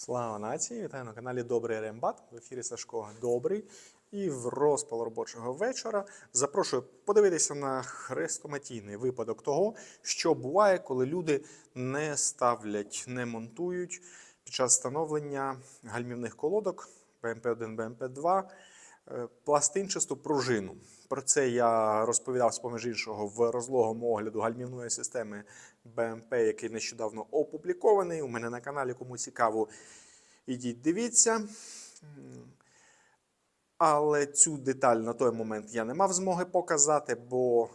Слава нації! Вітаю на каналі Добрий Рембат. В ефірі Сашко Добрий. І в розпал робочого вечора запрошую подивитися на хрестоматійний випадок того, що буває, коли люди не ставлять, не монтують під час встановлення гальмівних колодок БМП-1, БМП-2 е, пластинчасту пружину. Про це я розповідав поміж іншого в розлогому огляду гальмівної системи БМП, який нещодавно опублікований. У мене на каналі, кому цікаво, ідіть дивіться. Але цю деталь на той момент я не мав змоги показати, бо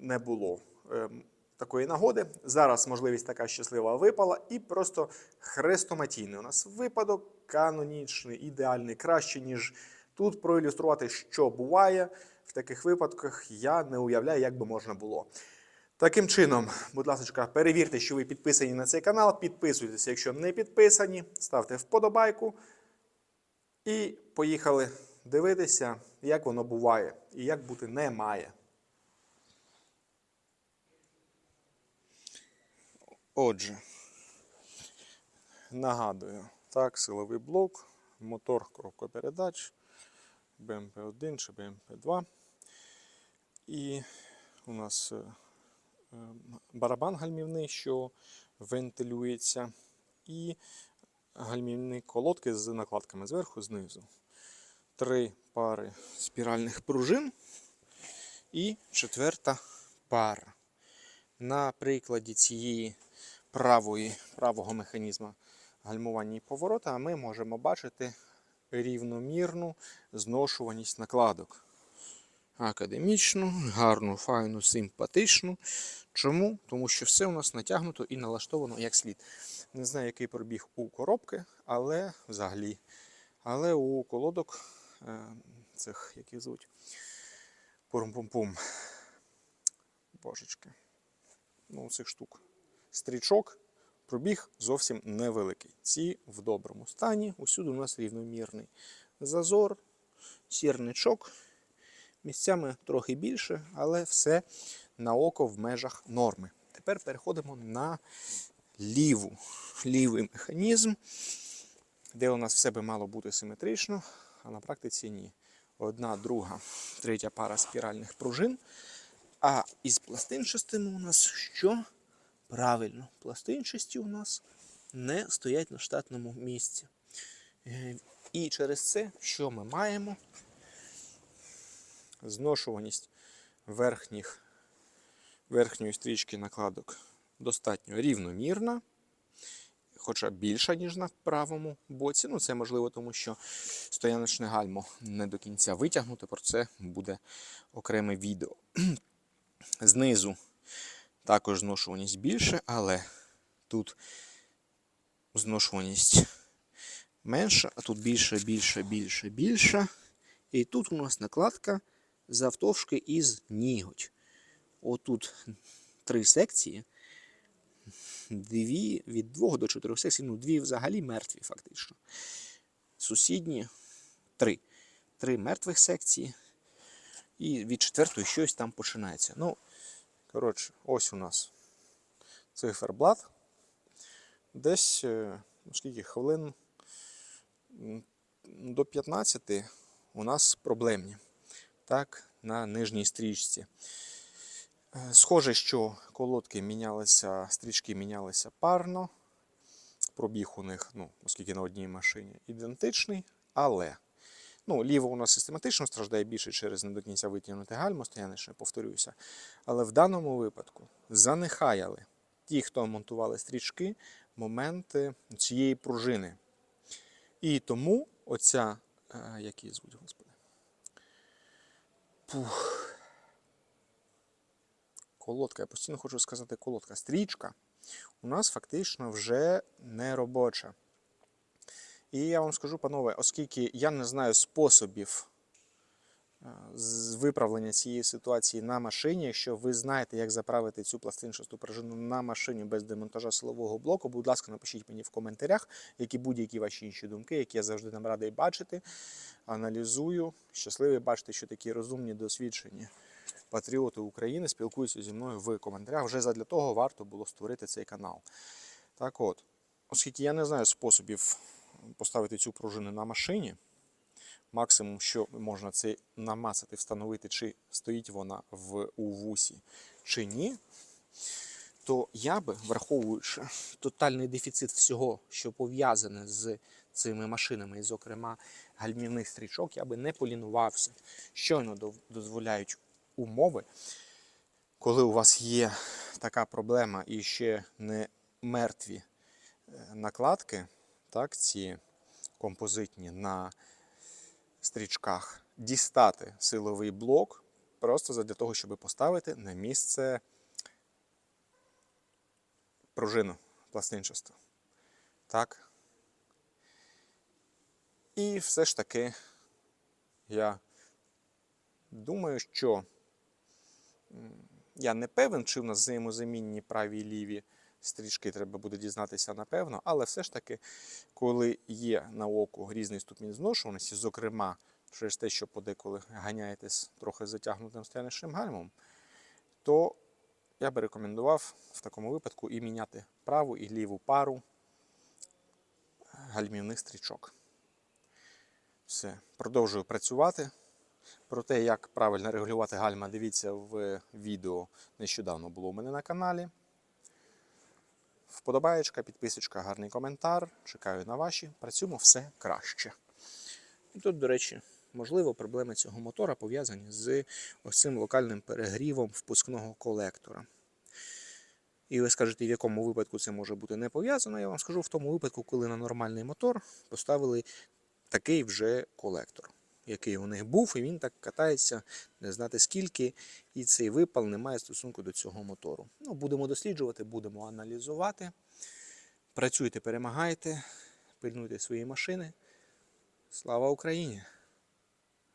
не було ем, такої нагоди. Зараз можливість така щаслива випала, і просто хрестоматійний у нас випадок, канонічний, ідеальний, краще, ніж тут проілюструвати, що буває. В таких випадках я не уявляю, як би можна було. Таким чином, будь ласка, перевірте, що ви підписані на цей канал. Підписуйтесь, якщо не підписані, ставте вподобайку. І поїхали дивитися, як воно буває і як бути не має. Отже, нагадую, так, силовий блок, мотор коробка передач, БМП-1 чи БМП-2. І у нас е, е, барабан гальмівний, що вентилюється, і гальмівні колодки з накладками зверху, знизу. Три пари спіральних пружин і четверта пара. На прикладі цієї правої, правого механізму гальмування і поворота ми можемо бачити рівномірну зношуваність накладок. Академічну, гарну, файну, симпатичну. Чому? Тому що все у нас натягнуто і налаштовано як слід. Не знаю, який пробіг у коробки, але взагалі. Але у колодок е, цих, які звуть пурум-пум-пум. Божечки. Ну, цих штук. Стрічок пробіг зовсім невеликий. Ці в доброму стані. Усюди у нас рівномірний зазор, сірничок. Місцями трохи більше, але все на око в межах норми. Тепер переходимо на ліву, лівий механізм, де у нас все би мало бути симетрично, а на практиці ні. Одна, друга, третя пара спіральних пружин. А із пластинчастими у нас що? Правильно, пластинчасті у нас не стоять на штатному місці. Е, І через це, що ми маємо? Зношуваність верхніх, верхньої стрічки накладок достатньо рівномірна, хоча більша, ніж на правому боці. Ну, це можливо, тому що стояночне гальмо не до кінця витягнуто, про це буде окреме відео. Знизу також зношуваність більше, але тут зношуваність менша, а тут більше, більше, більше, більше. І тут у нас накладка завтовшки із ніготь. Отут три секції. Дві від двох до чотирьох секцій, ну дві взагалі мертві, фактично. Сусідні три. Три мертвих секції. І від четвертої щось там починається. Ну, коротше, ось у нас циферблат. Десь, е, ну, скільки хвилин до 15 у нас проблемні. Так, на нижній стрічці. Е, Схоже, що колодки мінялися, стрічки мінялися парно. Пробіг у них, ну, оскільки на одній машині, ідентичний, але ну, ліво у нас систематично страждає більше через не до кінця витягнути гальмо, стояничне, повторююся. Але в даному випадку занехаяли ті, хто монтували стрічки, моменти цієї пружини. І тому оця, е, як її звуть, господи. Пух. Колодка, я постійно хочу сказати колодка. Стрічка у нас фактично вже не робоча. І я вам скажу, панове, оскільки я не знаю способів е, виправлення цієї ситуації на машині, якщо ви знаєте, як заправити цю пластинчасту пружину на машині без демонтажа силового блоку, будь ласка, напишіть мені в коментарях, які будь-які ваші інші думки, які я завжди нам радий бачити. Аналізую. Щасливий бачити, що такі розумні, досвідчені патріоти України спілкуються зі мною в коментарях. Вже задля того варто було створити цей канал. Так от, оскільки я не знаю способів поставити цю пружину на машині, максимум, що можна, це намацати, встановити, чи стоїть вона в, у вусі, чи ні, то я би, враховуючи тотальний дефіцит всього, що пов'язане з цими машинами, і, зокрема, гальмівних стрічок, я би не полінувався. Щойно дозволяють умови, коли у вас є така проблема і ще не мертві е, накладки, так, ці композитні на стрічках, дістати силовий блок просто для того, щоб поставити на місце пружину пластинчасту. Так. І все ж таки я думаю, що я не певен, чи в нас взаємозамінні праві і ліві стрічки треба буде дізнатися напевно, але все ж таки, коли є на оку різний ступінь зношуваності, зокрема, через те, що подеколи ганяєтесь трохи затягнутим стоянішим гальмом, то я би рекомендував в такому випадку і міняти праву і ліву пару гальмівних стрічок. Все, продовжую працювати. Про те, як правильно регулювати гальма, дивіться в відео нещодавно було у мене на каналі. Вподобаєчка, підписочка, гарний коментар. Чекаю на ваші. Працюємо все краще. І тут, до речі, можливо, проблеми цього мотора пов'язані з ось цим локальним перегрівом впускного колектора. І ви скажете, в якому випадку це може бути не пов'язано. Я вам скажу в тому випадку, коли на нормальний мотор поставили такий вже колектор, який у них був, і він так катається не знати скільки, і цей випал не має стосунку до цього мотору. Ну, будемо досліджувати, будемо аналізувати. Працюйте, перемагайте, пильнуйте свої машини. Слава Україні!